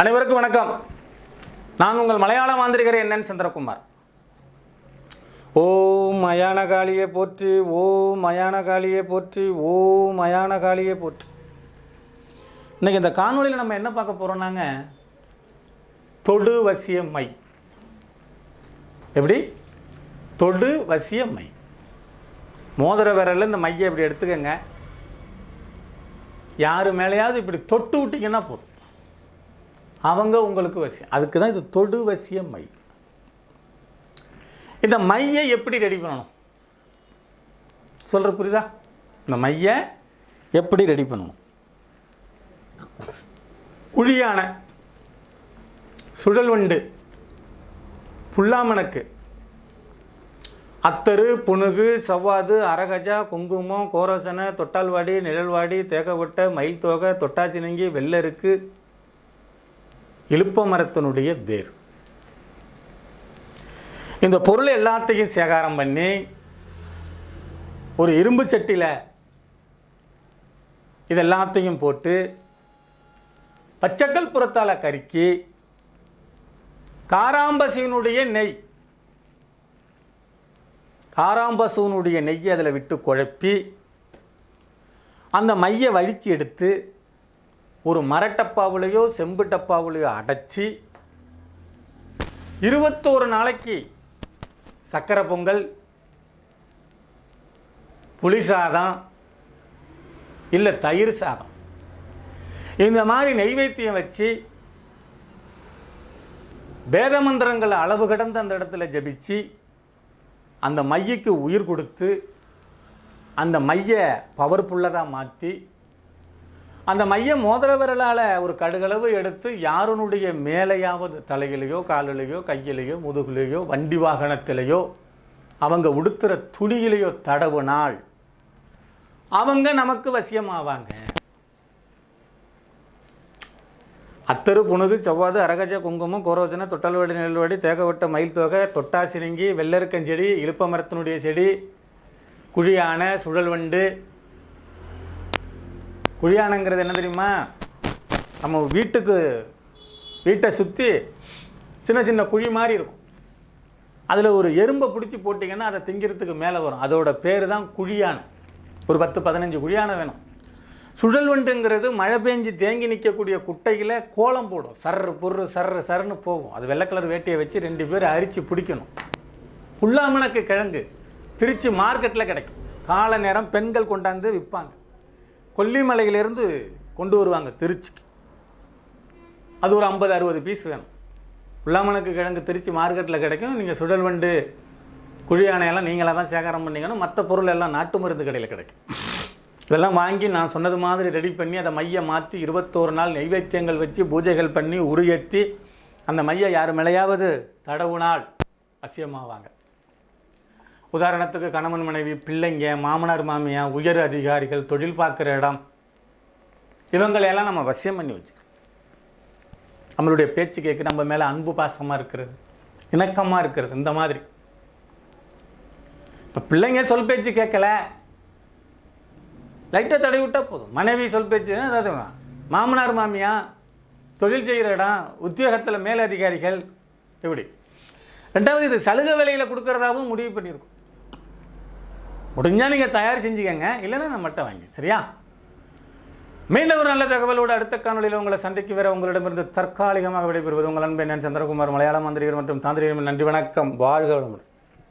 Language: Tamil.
அனைவருக்கும் வணக்கம். நான் உங்கள் மலையாள மாந்திரிகர் என்னன் சந்திரகுமார். ஓம் மயான காளியை போற்றி ஓம் மயான காளியை போற்றி ஓம் மயான காளியை போற்றி. இன்னைக்கு இந்த காணொளியில் நம்ம என்ன பார்க்க போகிறோம்னாங்க தொடு வசிய மை. எப்படி? தொடு வசிய மை. மோதிர விரல்ல இந்த மையை இப்படி எடுத்துக்கங்க. யார் மேலேயாவது இப்படி தொட்டு விட்டீங்கன்னா போதும். அவங்க உங்களுக்கு வசியம் அதுக்கு தான் இது தொடு வசிய மை. இந்த மையை எப்படி ரெடி பண்ணணும்? சொல்கிற புரியுதா? இந்த மையை எப்படி ரெடி பண்ணணும்? குழியான சுழல் உண்டு புல்லாமணக்கு அத்தரு புணுகு சவ்வாது அரகஜா குங்குமம் கோரசனை தொட்டால்வாடி நிழல்வாடி தேகவட்ட மயில் தொகை தொட்டாச்சினங்கி வெள்ளருக்கு இழுப்ப மரத்தினுடைய வேர். இந்த பொருள் எல்லாத்தையும் சேகாரம் பண்ணி ஒரு இரும்பு சட்டியில் இது எல்லாத்தையும் போட்டு பச்சைக்கல் புறத்தால் கருக்கி காராம்பசியினுடைய நெய் காராம்பசுவனுடைய நெய்யை அதில் விட்டு குழப்பி அந்த மையை வழித்து எடுத்து ஒரு மரட்டப்பாவிலையோ செம்பு அடைச்சி இருபத்தோரு நாளைக்கு சக்கரை பொங்கல் புளி சாதம் இல்லை தயிர் சாதம். இந்த மாதிரி நெய்வேத்தியம் வச்சு வேத மந்திரங்களை அளவு கடந்து அந்த இடத்துல ஜபிச்சு அந்த மையக்கு உயிர் கொடுத்து அந்த மைய பவர்ஃபுல்லதாக மாற்றி அந்த மைய மோதிர விரலால் ஒரு கடுகளவு எடுத்து யாருனுடைய மேலேயாவது தலையிலையோ காலிலையோ கையிலேயோ முதுகுலேயோ வண்டி வாகனத்திலேயோ அவங்க உடுத்துகிற துணியிலையோ தடவுனால் அவங்க நமக்கு வசியமாவாங்க. அத்தரு புணுகு செவ்வாது அரகஜ குங்குமம் கோரோஜன தொட்டல்வடி நெல்வடி தேகவட்ட மயில் தொகை தொட்டாசினங்கி வெள்ளருக்கஞ்செடி இழுப்ப மரத்தினுடைய செடி குழியான சுழல் வண்டு குழியானங்கிறது என்ன தெரியுமா? நம்ம வீட்டுக்கு வீட்டை சுற்றி சின்ன சின்ன குழி மாதிரி இருக்கும். அதில் ஒரு எறும்பை பிடிச்சி போட்டிங்கன்னா அதை திங்கிறதுக்கு மேலே வரும். அதோட பேர் தான் குழியானை ஒரு பத்து பதினஞ்சு குழியானை வேணும். சுழல் வண்டுங்கிறது மழை பெஞ்சு தேங்கி நிற்கக்கூடிய குட்டையில் கோலம் போடும். சர்ரு பொரு சர்ரு சர்ன்னு போகும். அது வெள்ளை கலர் வேட்டியை வச்சு ரெண்டு பேர் அரிச்சு பிடிக்கணும். புல்லாமணக்கு கிழங்கு திருச்சி மார்க்கெட்டில் கிடைக்கும். காலை நேரம் பெண்கள் கொண்டாந்து விற்பாங்க. கொல்லிமலையிலேருந்து கொண்டு வருவாங்க திருச்சிக்கு. அது ஒரு ஐம்பது அறுபது பீஸ் வேணும். உள்ளாமணக்கு கிழங்கு திருச்சி மார்க்கெட்டில் கிடைக்கும். நீங்கள் சுடல் வண்டு குழி யானையெல்லாம் நீங்களாக தான் சேகரம் பண்ணிங்கன்னா மற்ற பொருள் எல்லாம் நாட்டு மருந்து கடையில் கிடைக்கும். இதெல்லாம் வாங்கி நான் சொன்னது மாதிரி ரெடி பண்ணி அதை மையை மாற்றி இருபத்தோரு நாள் நைவேத்தியங்கள் வச்சு பூஜைகள் பண்ணி உருகேற்றி அந்த மையை யார் மேலேயாவது நாள் அசியமாவாங்க. உதாரணத்துக்கு கணவன் மனைவி பிள்ளைங்க மாமனார் மாமியா உயர் அதிகாரிகள் தொழில் பார்க்குற இடம். இவங்களையெல்லாம் நம்ம வசியம் பண்ணி வச்சுக்கணும். நம்மளுடைய பேச்சு கேட்க நம்ம மேலே அன்பு பாசமாக இருக்கிறது இணக்கமாக இருக்கிறது இந்த மாதிரி. இப்போ பிள்ளைங்க சொல் பேச்சு கேட்கல. லைட்டாக தடவி விட்டால் போதும். மனைவி சொல் பேச்சு அதாவது மாமனார் மாமியா தொழில் செய்கிற இடம் உத்தியோகத்தில் மேலதிகாரிகள் இப்படி. ரெண்டாவது இது சலுகை விலையில் கொடுக்குறதாகவும் முடிவு பண்ணியிருக்கோம். முடிஞ்சால் நீங்கள் தயார் செஞ்சுக்கங்க. இல்லைன்னா நான் மட்டும் வாங்கி சரியா? மீண்டும் ஒரு நல்ல தகவலோடு அடுத்த காணொலியில் உங்களை சந்திக்கு வர உங்களிடமிருந்து தற்காலிகமாக விடைபெறுவது உங்கள் அன்பை நான் சந்திரகுமார் மலையாள மந்திரிகர் மற்றும் தாந்திரிகள் நன்றி வணக்கம். வாழ்க வளமுடன்.